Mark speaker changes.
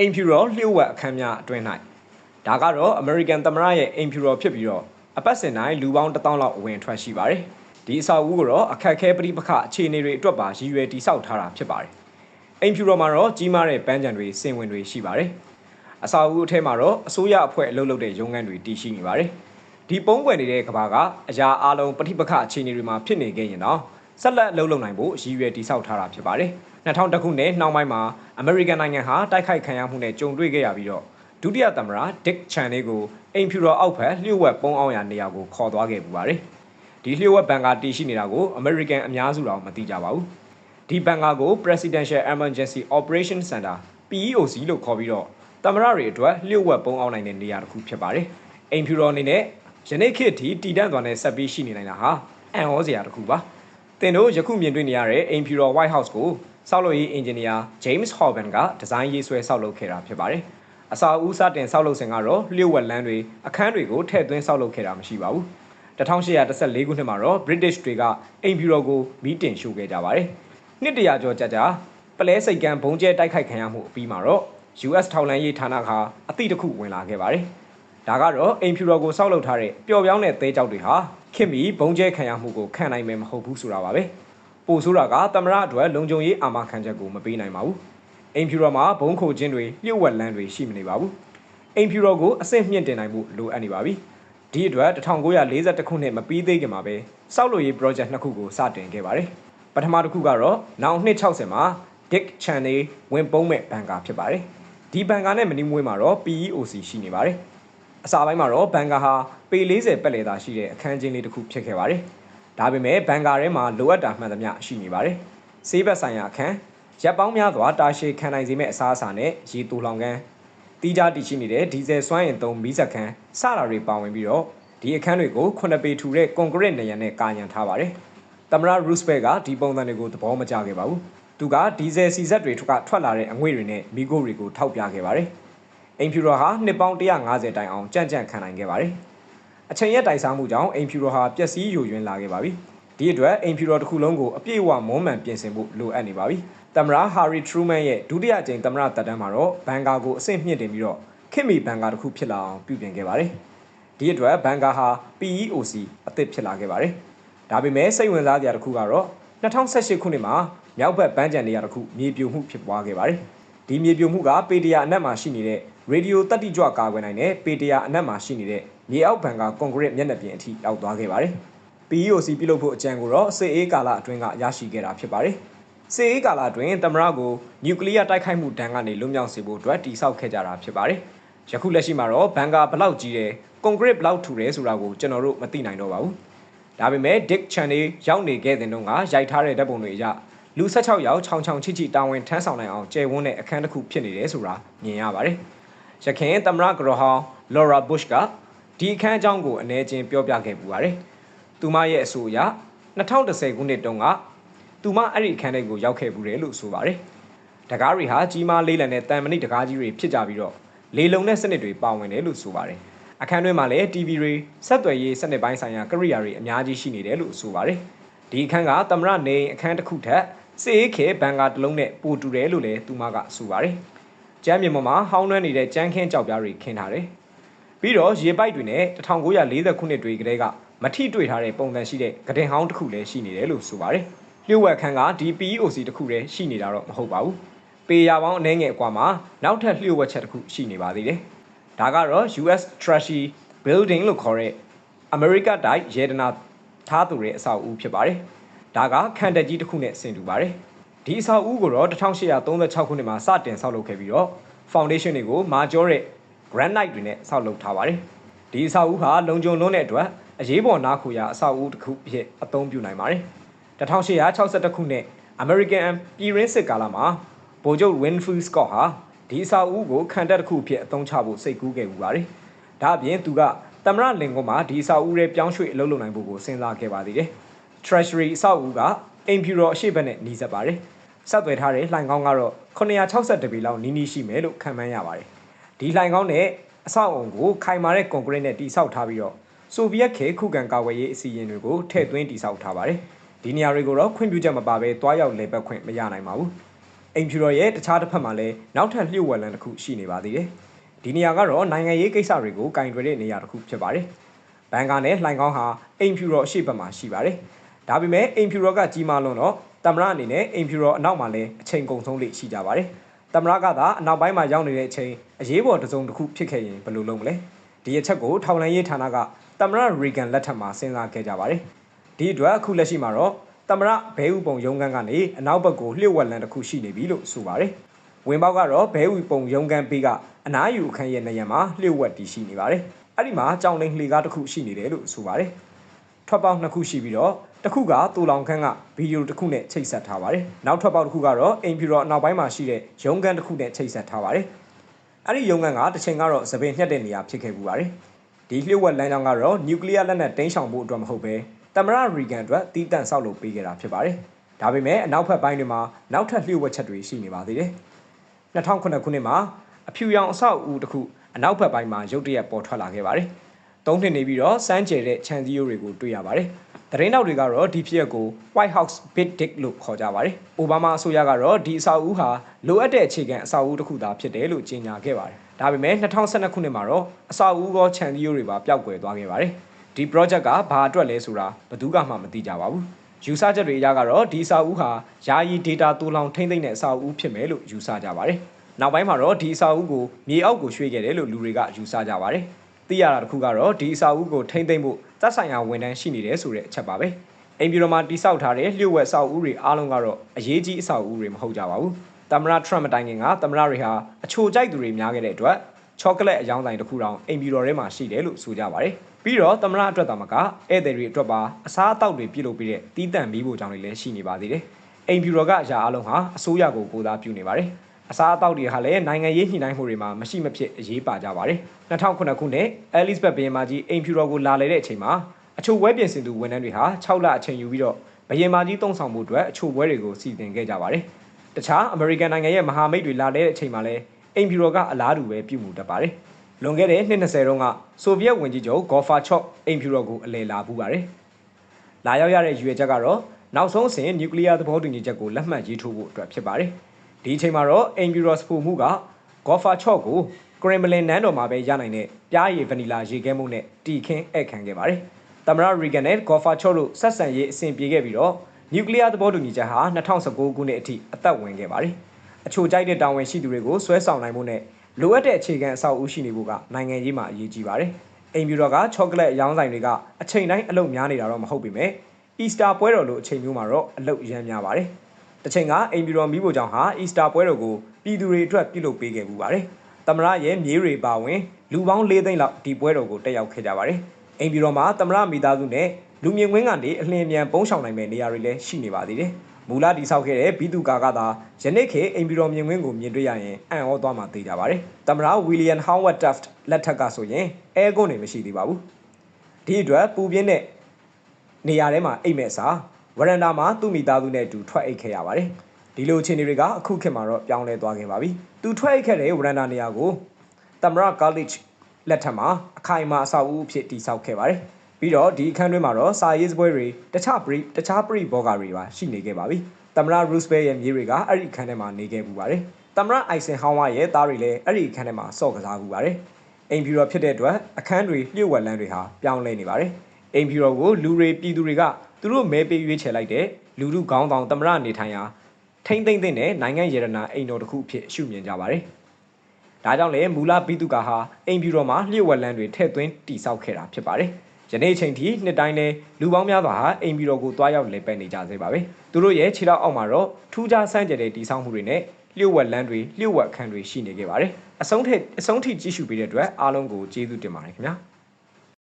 Speaker 1: အိမ်ဖြူတော်လျှို့ဝှက်အခမ်းများအတွင်း၌ဒါကတော့ American သမ္မတရဲ့အိမ်ဖြူတော်ဖြစ်ပြီးတော့အပတ်စဉ်တိုင်းလူပေါင်း1000လောက်အဝင်ထွက်ရှိပါတယ်ဒီအဆောက်အဦကိုတော့အခက်အခဲပရိပခအခြေအနေတွေအတွက်ပါရည်ရွယ်တည်ဆောက်ထားတာဖြစ်ပါတယ်အိမ်ဖြူတော်မှာတော့ကြီးမားတဲ့ပန်းခြံတွေစင်ဝင်တွေရှိပါတယ်အဆောက်အဦအထက်မှာတော့အစိုးရအဖွဲ့အလုပ်လုပ်တဲ့ရုံးခန်းတွေတည်ရှိနေပါတယ်ဒီပုံးကွယ်နေတဲ့ကဘာကအရာအလုံးပဋိပက္ခအခြေအနေတွေမှာဖြစ်နေခဲ့ရင်တော့ဆက်လက်အလုပ်လုပ်နိုင်ဖို့ရည်ရွယ်တည်ဆောက်ထားတာဖြစ်ပါတယ် 2000ခုနှစ်နှောင်းပိုင်းမှာအမေရိကန်နိုင်ငံဟာတိုက်ခိုက်ခံရမှုနဲ့ကြုံတွေ့ခဲ့ရပြီးတော့ဒုတိယသမ္မတဒစ်ချန်လေးကိုအိမ်ဖြူတော်အောက်ဖက်လျှို့ဝှက်ပုံအောင်ရနေရာကိုခေါ်သွားခဲ့ပူပါတယ်ဒီလျှို့ဝှက်ဘန်ကာတည်ရှိနေတာကိုအမေရိကန်အများစုတော့မသိကြပါဘူးဒီဘန်ကာကို Presidential Emergency Operation Center PEOC လို့ခေါ်ပြီးတော့သမ္မတတွေအတွက်လျှို့ဝှက်ပုံအောင်နိုင်တဲ့နေရာတစ်ခုဖြစ်ပါတယ်အိမ်ဖြူတော်အနေနဲ့ယနေ့ခေတ်ထိတည်တံ့သွားတဲ့ဆက်ပြီးရှိနေနိုင်တာဟာအံ့ဩစရာတစ်ခုပါတင်တို့ယခုမြင်တွေ့နေရတဲ့အိမ်ဖြူတော် White House ကို ဆောက်လုပ်ရေးအင်ဂျင်နီယာ James Hoban ကဒီဇိုင်းရေးဆွဲဆောက်လုပ်ခဲ့တာဖြစ်ပါတယ်။အစာအုပ်စတင်ဆောက်လုပ်စဉ်ကတော့လျှို့ဝှက်လမ်းတွေအခန်းတွေကိုထည့်သွင်းဆောက်လုပ်ခဲ့တာမရှိပါဘူး။1814ခုနှစ်မှာတော့ British တွေကအိမ်ဖြူတော်ကိုမီးတင်ရှို့ခဲ့ကြပါတယ်။နှစ်တရာကျော်ကြာကြာပလဲစိတ်ကံဘုံကျဲတိုက်ခိုက်ခံရမှုအပြီးမှာတော့ US ထောက်လန်းရေးဌာနက အသည့်တစ်ခုဝင်လာခဲ့ပါတယ်။ဒါကတော့အိမ်ဖြူတော်ကိုဆောက်လုပ်ထားတဲ့ပျော်ပြောင်းတဲ့သဲကြောက်တွေဟာခင်မီဘုံကျဲခံရမှုကိုခံနိုင်မယ်မဟုတ်ဘူးဆိုတာပါပဲ။ ပိုဆိုးတာကသမရအတွက်လုံခြုံရေးအာမခံချက်ကိုမပေးနိုင်ပါဘူးအိမ်ဖြူတော်မှာဘုံခိုခြင်းတွေလျှို့ဝှက်လန်းတွေရှိမနေပါဘူးအိမ်ဖြူတော်ကိုအဆင့်မြင့်တင်နိုင်မှုလိုအပ်နေပါပြီဒီအတွက်1942ခုနှစ်မပြီးသေးခင်မှာပဲစောက်လို့ရေး project နှစ်ခုကိုစတင်ခဲ့ပါတယ်ပထမတစ်ခုကတော့နောင်နှစ်60မှာ Dick Cheney ဝင်ပုံးမဲ့ဘန်ကာဖြစ်ပါတယ်ဒီဘန်ကာနဲ့မနီမွေးမှာတော့ PEOC ရှိနေပါတယ်အစာပိုင်းမှာတော့ဘန်ကာဟာပေ40ပတ်လည်သာရှိတဲ့အခန်းချင်းလေးတစ်ခုဖြစ်ခဲ့ပါတယ် ဒါပေမဲ့ဘန်ကာထဲမှာလိုအပ်တာမှန်သမျှရှိနေပါတယ်။ဆေးဘက်ဆိုင်ရာအခန်းရပ်ပေါင်းများစွာတာရှည်ခံနိုင်စေမဲ့အစားအစာနဲ့ရေတူလောင်ကန်တီးခြားတည်ရှိနေတဲ့ဒီဇယ်စွမ်းအင်သုံးမီးစက်ခန်းစတာတွေပါဝင်ပြီးတော့ဒီအခန်းတွေကို9ပေထူတဲ့ကွန်ကရစ်နရံနဲ့ကာရံထားပါတယ်။သမရရူစဘက်ကဒီပုံစံတွေကိုသဘောမကျခဲ့ပါဘူး။သူကဒီဇယ်စီဇက်တွေထွက်ထွက်လာတဲ့အငွေ့တွေနဲ့မီဂိုတွေကိုထောက်ပြခဲ့ပါတယ်။အင်ဖြူတော်ဟာနှစ်ပေါင်း150တိုင်အောင်ကြံ့ကြံ့ခံနိုင်ခဲ့ပါတယ်။ အချိန်ရက်တိုက်စားမှုကြောင့်အိမ်ဖြူတော်ဟာပျက်စီးယိုယွင်းလာခဲ့ပါပြီဒီအတွက်အိမ်ဖြူတော်တစ်ခုလုံးကိုအပြည့်အဝမွမ်းမံပြင်ဆင်ဖို့လိုအပ်နေပါပြီသမ္မတဟာရီထရူမန်ရဲ့ဒုတိယကြိမ်သမ္မတတက်တန်းမှာတော့ဘန်ကာကိုအဆင့်မြင့်တင်ပြီးတော့ခင်မီဘန်ကာတစ်ခုဖြစ်လာအောင်ပြုပြင်ခဲ့ပါတယ်ဒီအတွက်ဘန်ကာဟာ PEOC အသစ်ဖြစ်လာခဲ့ပါတယ်ဒါပေမဲ့စိတ်ဝင်စားစရာတစ်ခုကတော့2018ခုနှစ်မှာမြောက်ဘက်ပန်းကြံနေရာတစ်ခုမြေပြိုမှုဖြစ်ပွားခဲ့ပါတယ်ဒီမြေပြိုမှုကပေတရာအနက်မှာရှိနေတဲ့ရေဒီယိုတက်တိကြွကာကွယ်နိုင်တဲ့ပေတရာအနက်မှာရှိနေတဲ့ မြေအောက်ဘန်ကကွန်ကရစ်မျက်နှာပြင်အထိရောက်သွားခဲ့ပါတယ်။ PEOC ပြုလုပ်ဖို့အကြံကိုတော့စစ်အေးကာလအတွင်းကရရှိခဲ့တာဖြစ်ပါတယ်။စစ်အေးကာလအတွင်းသမရကိုနျူကလ িয়ার တိုက်ခိုက်မှုဒဏ်ကနေလွတ်မြောက်စေဖို့အတွက်တိစောက်ခဲ့ကြတာဖြစ်ပါတယ်။ယခုလက်ရှိမှာတော့ဘန်ကာဘလောက်ကြီးတယ်ကွန်ကရစ်ဘလောက်ထူတယ်ဆိုတာကိုကျွန်တော်တို့မသိနိုင်တော့ပါဘူး။ဒါပေမဲ့ Dick Cheney ရောက်နေခဲ့တဲ့တုန်းကရိုက်ထားတဲ့ဓာတ်ပုံတွေအရလူ16ယောက်ချောင်ချောင်ချိချိတာဝန်ထမ်းဆောင်နိုင်အောင်ကျယ်ဝန်းတဲ့အခန်းတစ်ခုဖြစ်နေတယ်ဆိုတာမြင်ရပါတယ်။ရခင်သမရဂရဟောင်း Laura Bush က ဒီအခန်းအကြောင်းကိုအ ਨੇ ချင်းပြောပြခဲ့ပူပါတယ်။သူမရဲ့အဆိုအရ2010ခုနှစ်တုန်းကသူမအဲ့ဒီအခန်းထဲကိုရောက်ခဲ့ပူတယ်လို့ဆိုပါတယ်။တကားတွေဟာကြီးမားလေးလံတဲ့တန်မဏိတကားကြီးတွေဖြစ်ကြပြီးတော့လေလုံတဲ့စနစ်တွေပါဝင်တယ်လို့ဆိုပါတယ်။အခန်းတွင်းမှာလည်း TV တွေဆက်သွယ်ရေးစနစ်ပိုင်းဆိုင်ရာကိရိယာတွေအများကြီးရှိနေတယ်လို့ဆိုပါတယ်။ဒီအခန်းကသမရနေအခန်းတစ်ခုထက်စေးခဲဘန်ကာတလုံးနဲ့ပိုတူတယ်လို့လည်းသူမကဆိုပါတယ်။ကျမ်းမြေပေါ်မှာဟောင်းနှွမ်းနေတဲ့ကြမ်းခင်းကြောက်ပြားတွေခင်းထားတယ်။ ပြီးတော့ရေပိုက်တွေနဲ့1940ခုနှစ်တွေကတည်းကမထိတွေ့ထားတဲ့ပုံစံရှိတဲ့ကတင်ဟောင်းတစ်ခုလည်းရှိနေတယ်လို့ဆိုပါတယ်။လျှို့ဝှက်ခန်းကဒီ PEOC တစ်ခုတည်းရှိနေတာတော့မဟုတ်ပါဘူး။ပေရပေါင်းအနှဲငယ်အကွာမှာနောက်ထပ်လျှို့ဝှက်ချက်တစ်ခုရှိနေပါသေးတယ်။ဒါကတော့ US Treasury Building လို့ခေါ်တဲ့ America တိုက်ရေဒနာထားသူရဲ့အဆောက်အဦဖြစ်ပါတယ်။ဒါကခန္ဓာကြီးတစ်ခုနဲ့ဆင်တူပါတယ်။ဒီအဆောက်အဦကိုတော့1836ခုနှစ်မှာစတင်ဆောက်လုပ်ခဲ့ပြီးတော့ foundation တွေကိုမာကျောတဲ့ granite တွေနဲ့ဆောက်လုပ်ထားပါတယ်။ဒီအဆောက်အဦဟာလုံခြုံလွန်းတဲ့အတွက်အရေးပေါ်နားခိုရာအဆောက်အဦတစ်ခုဖြစ်အသုံးပြုနိုင်ပါတယ်။1862ခုနှစ် American ပြည်ရင်းစစ်ကာလမှာဗိုလ်ချုပ် Winfield Scott ဟာဒီအဆောက်အဦကိုခံတပ်တစ်ခုဖြစ်အသုံးချဖို့စိတ်ကူးခဲ့ပူပါတယ်။ဒါအပြင်သူကသမရလင်ကွန်မှာဒီအဆောက်အဦရဲ့ပြောင်းရွှေ့အလုပ်လုပ်နိုင်ဖို့ကိုစဉ်းစားခဲ့ပါသေးတယ်။ Treasury အဆောက်အဦကအိမ်ဖြူတော်အရှိတ်ဘက်နဲ့နှီးစပ်ပါတယ်။ဆက်သွယ်ထားတဲ့လှိုင်ကောင်းကတော့960ပေလောက်နီးနီးရှိမယ်လို့ခန့်မှန်းရပါတယ်။ ဒီလှိုင်ကောင်းနဲ့အဆောက်အုံကိုခိုင်မာတဲ့ကွန်ကရစ်နဲ့တိစောက်ထားပြီးတော့ဆိုဗီယက်ခေခုခံကာကွယ်ရေးအစီအရင်တွေကိုထည့်သွင်းတိစောက်ထားပါတယ်။ဒီနေရာတွေကိုတော့ခွင့်ပြုချက်မပါဘဲတွားရောက်လည်ပတ်ခွင့်မရနိုင်ပါဘူး။အိမ်ဖြူတော်ရဲ့တခြားတစ်ဖက်မှာလည်းနောက်ထပ်လျှို့ဝှက်လန်းတစ်ခုရှိနေပါသေးတယ်ဒီနေရာကတော့နိုင်ငံရေးကိစ္စတွေကိုကင်တွယ်တဲ့နေရာတစ်ခုဖြစ်ပါတယ်ဘန်ကာနဲ့လှိုင်ကောင်းဟာအိမ်ဖြူတော်အရှိတ်ဘက်မှာရှိပါတယ်ဒါပေမဲ့အိမ်ဖြူတော်ကကြီးမားလွန်းတော့တမရအနေနဲ့အိမ်ဖြူတော်အနောက်မှာလည်းအချိန်ကုန်ဆုံးလေးရှိကြပါတယ် တမရကသာအနောက်ပိုင်းမှာရောက်နေတဲ့အချိန်အရေးပေါ်တစ်စုံတစ်ခုဖြစ်ခဲ့ရင်ဘယ်လိုလုပ်မလဲဒီအချက်ကိုထောက်လန်းရေးဌာနကတမရရီဂန်လက်ထက်မှာစဉ်းစားခဲ့ကြပါတယ်ဒီအတွက်အခုလက်ရှိမှာတော့တမရဘဲဥပုံရုံးခန်းကနေအနောက်ဘက်ကိုလျှို့ဝှက်လန်းတစ်ခုရှိနေပြီလို့ဆိုပါတယ်ဝင်ပေါက်ကတော့ဘဲဥပုံရုံးခန်းပေးကအနားယူအခန်းရဲ့နေရာမှာလျှို့ဝှက်တည်ရှိနေပါတယ်အဲ့ဒီမှာကြောင်လိန်လှေကားတစ်ခုရှိနေတယ်လို့ဆိုပါတယ် ထွက်ပေါက်နှစ်ခုရှိပြီးတော့တစ်ခုကတူလောင်ခန်းကဗီဒီယိုတစ်ခုနဲ့ချိတ်ဆက်ထားပါတယ်။နောက်ထွက်ပေါက်တစ်ခုကတော့အိမ်ဖြူတော်အနောက်ပိုင်းမှာရှိတဲ့ရုံးခန်းတစ်ခုနဲ့ချိတ်ဆက်ထားပါတယ်။အဲ့ဒီရုံးခန်းကတစ်ချိန်ကတော့သပင်ညှက်တဲ့နေရာဖြစ်ခဲ့ပူပါတယ်။ဒီလျှို့ဝှက်လမ်းကြောင်းကတော့နျူကလ িয়ার လက်နက်တင်းရှောင်ဖို့အတွက်မဟုတ်ပဲတမရရီဂန်အတွက်တီးတန့်ဆောက်လုပ်ပေးခဲ့တာဖြစ်ပါတယ်။ဒါပေမဲ့အနောက်ဘက်ပိုင်းတွေမှာနောက်ထပ်လျှို့ဝှက်ချက်တွေရှိနေပါသေးတယ်။2009ခုနှစ်မှာအဖြူရောင်အဆောက်အဦတစ်ခုအနောက်ဘက်ပိုင်းမှာရုတ်တရက်ပေါ်ထွက်လာခဲ့ပါတယ်။ သုံးနှစ်နေပြီးတော့စမ်းကျယ်တဲ့ခြံစည်းရိုးတွေကိုတွေ့ရပါတယ်။သတင်းတောက်တွေကတော့ဒီဖြစ်ရပ်ကို White House Big Dick လို့ခေါ်ကြပါတယ်။အိုဘားမားအစိုးရကတော့ဒီအဆောက်အဦဟာလိုအပ်တဲ့အခြေခံအဆောက်အဦတစ်ခုသာဖြစ်တယ်လို့ကြေညာခဲ့ပါတယ်။ဒါပေမဲ့2012ခုနှစ်မှာတော့အဆောက်အဦကောခြံစည်းရိုးတွေပါပျောက်ကွယ်သွားခဲ့ပါတယ်။ဒီ project ကဘာအတွက်လဲဆိုတာဘယ်သူမှမသိကြပါဘူး။ယူဆချက်တွေအရကတော့ဒီအဆောက်အဦဟာယာယီ data တူလောင်ထိမ့်သိမ့်တဲ့အဆောက်အဦဖြစ်မယ်လို့ယူဆကြပါတယ်။နောက်ပိုင်းမှာတော့ဒီအဆောက်အဦကိုမြေအောက်ကိုရွှေ့ခဲ့တယ်လို့လူတွေကယူဆကြပါတယ်။ သိရတာတစ်ခုကတော့ဒီအစာအုပ်ကိုထိမ့်သိမ့်ဖို့သက်ဆိုင်ရာဝန်ထမ်းရှိနေတယ်ဆိုတဲ့အချက်ပါပဲအိမ်ပြည်တော်မှာတိစောက်ထားတဲ့လျှို့ဝှက်အစာအုပ်တွေအားလုံးကတော့အရေးကြီးအစာအုပ်တွေမဟုတ်ကြပါဘူးသမ္မတထရမ့်မတိုင်ခင်ကသမ္မတတွေဟာအချိုကြိုက်သူတွေများခဲ့တဲ့အတွက်ချောကလက်အယောင်ဆိုင်တစ်ခုတောင်အိမ်ပြည်တော်ထဲမှာရှိတယ်လို့ဆိုကြပါတယ်ပြီးတော့သမ္မတအတွက်တာမကဧည့်သည်တွေအတွက်ပါအစားအသောက်တွေပြုလုပ်ပြီးတဲ့တီးတန့်မီးဖို့ကြောင့်လည်းရှိနေပါသေးတယ်အိမ်ပြည်တော်ကအရာအလုံးဟာအစိုးရကိုကိုစားပြုနေပါတယ် အစားအသောက်တွေဟာလည်းနိုင်ငံရေးညှိနှိုင်းမှုတွေမှာမရှိမဖြစ်အရေးပါကြပါတယ်2009ခုနှစ်အဲလစ်ဘတ်ဘရင်မကြီးအိမ်ဖြူတော်ကိုလာလေတဲ့အချိန်မှာအချို့ဝဲပြင်ဆင်သူဝန်ထမ်းတွေဟာ6လအချိန်ယူပြီးတော့ဘရင်မကြီးတုံးဆောင်မှုအတွက်အချို့ဘွဲတွေကိုစီစဉ်ခဲ့ကြပါတယ်တခြားအမေရိကန်နိုင်ငံရဲ့မဟာမိတ်တွေလာလေတဲ့အချိန်မှာလည်းအိမ်ဖြူတော်ကအလားတူပဲပြုမှုတတ်ပါတယ်လွန်ခဲ့တဲ့နှစ်20တုန်းကဆိုဗီယက်ဝန်ကြီးချုပ်ဂေါ်ဖာချော့အိမ်ဖြူတော်ကိုအလည်လာပူပါတယ်လာရောက်ရတဲ့ရွေချက်ကတော့နောက်ဆုံးအဆင့်နျူကလ িয়ার သဘောတူညီချက်ကိုလက်မှတ်ရေးထိုးဖို့အတွက်ဖြစ်ပါတယ် ဒီအချိန်မှာတော့အင်ဂျူရော့စပူမှုကဂေါ်ဖာချော့ကိုကရင်မလင်နန်းတော်မှာပဲရနိုင်တဲ့ပြားရည်ဗနီလာရေခဲမှုနဲ့တီခင်းဧည့်ခံခဲ့ပါတယ်။သမ္မတရီဂန်နဲ့ဂေါ်ဖာချော့တို့ဆက်ဆံရေးအဆင်ပြေခဲ့ပြီးတော့နျူကလ িয়ার သဘောတူညီချက်ဟာ2019ခုနှစ်အထိအသက်ဝင်ခဲ့ပါတယ်။အချို့ကြိုက်တဲ့တာဝန်ရှိသူတွေကိုဆွဲဆောင်နိုင်မှုနဲ့လိုအပ်တဲ့အခြေခံအဆောက်အဦရှိနေဖို့ကနိုင်ငံရေးမှာအရေးကြီးပါတယ်။အိမ်ဖြူတော်ကချောကလက်အရောင်းဆိုင်တွေကအချိန်တိုင်းအလုပ်များနေတာတော့မဟုတ်ပေမဲ့အီစတာပွဲတော်လိုအချိန်မျိုးမှာတော့အလုပ်ရမ်းများပါတယ်။ တစ်ချိန်ကအိမ်ဖြူတော်မိဖို့ကြောင့်ဟာအီစတာပွဲတော်ကိုပြည်သူတွေအတွက်ပြုလုပ်ပေးခဲ့မှုပါတယ်။သမရရဲ့မြေးတွေပါဝင်လူပေါင်း၄သိန်းလောက်ဒီပွဲတော်ကိုတက်ရောက်ခဲ့ကြပါတယ်။အိမ်ဖြူတော်မှာသမရမိသားစုနဲ့လူမြင့်ကွင်းကနေအလင်းမြန်ပုံးဆောင်နိုင်မဲ့နေရာတွေလည်းရှိနေပါသေးတယ်။မူလတိဆောက်ခဲ့တဲ့ဘီသူကာကသာယနေ့ခေတ်အိမ်ဖြူတော်မြင့်ကွင်းကိုမြင်တွေ့ရရင်အံ့ဩသွားမှသိကြပါတယ်။သမရဝီလီယံဟောင်းဝတ်တက်ဖ်လက်ထက်ကဆိုရင်အဲကွန်းနေမရှိသေးပါဘူး။ဒီအတွက်ပူပြင်းတဲ့နေရာထဲမှာအိတ်မဲ့စာ ဝရန်တာမှာသူ့မိသားစုနဲ့အတူထွက်အိတ်ခဲ့ရပါတယ်။ဒီလိုအခြေအနေတွေကအခုခေတ်မှာတော့ပြောင်းလဲသွားခဲ့ပါပြီ။သူထွက်အိတ်ခဲ့တဲ့ဝရန်တာနေရာကိုသမရ college လက်ထက်မှာအခိုင်အမာအဆောက်အဦအဖြစ်တည်ဆောက်ခဲ့ပါတယ်။ပြီးတော့ဒီအခန်းတွင်းမှာတော့စာရေးစပွဲတွေတခြားပရိတခြားပရိဘောဂါတွေပါရှိနေခဲ့ပါပြီ။သမရ Roosevelt ရဲ့မြေးတွေကအဲ့ဒီအခန်းထဲမှာနေခဲ့ပူပါတယ်။သမရ Eisenhower ရဲ့သားတွေလည်းအဲ့ဒီအခန်းထဲမှာစော့ကစားပူပါတယ်။အိမ်ဖြူတော်ဖြစ်တဲ့အတွက်အခန်းတွေလျှို့ဝှက်လန်းတွေဟာပြောင်းလဲနေပါတယ်။အိမ်ဖြူတော်ကိုလူတွေပြည်သူတွေက သူတို့မဲပေးရွေးချယ်လိုက်တဲ့လူလူကောင်းဆောင်သမရနေထိုင်ရာထိမ့်သိမ့်သိမ့်တဲ့နိုင်ငံရေရနာအိမ်တော်တစ်ခုအဖြစ်ရှုမြင်ကြပါတယ်။ဒါကြောင့်လည်းမူလဘီတုကာဟာအိမ်ဖြူတော်မှာလျှို့ဝှက်လန်းတွေထည့်သွင်းတိစောက်ခဲ့တာဖြစ်ပါတယ်။ယနေ့ချိန်ထိနှစ်တိုင်းလဲလူပေါင်းများစွာဟာအိမ်ဖြူတော်ကိုတွားရောက်လည်ပတ်နေကြသေးပါပဲ။သူတို့ရဲ့ခြေထောက်အောက်မှာတော့ထူးခြားဆန်းကျယ်တဲ့တိစောက်မှုတွေနဲ့လျှို့ဝှက်လန်းတွေလျှို့ဝှက်ခန်းတွေရှိနေခဲ့ပါတယ်။အဆုံးထိအဆုံးထိကြည့်ရှုပေးတဲ့အတွက်အားလုံးကိုကျေးဇူးတင်ပါတယ်ခင်ဗျာ။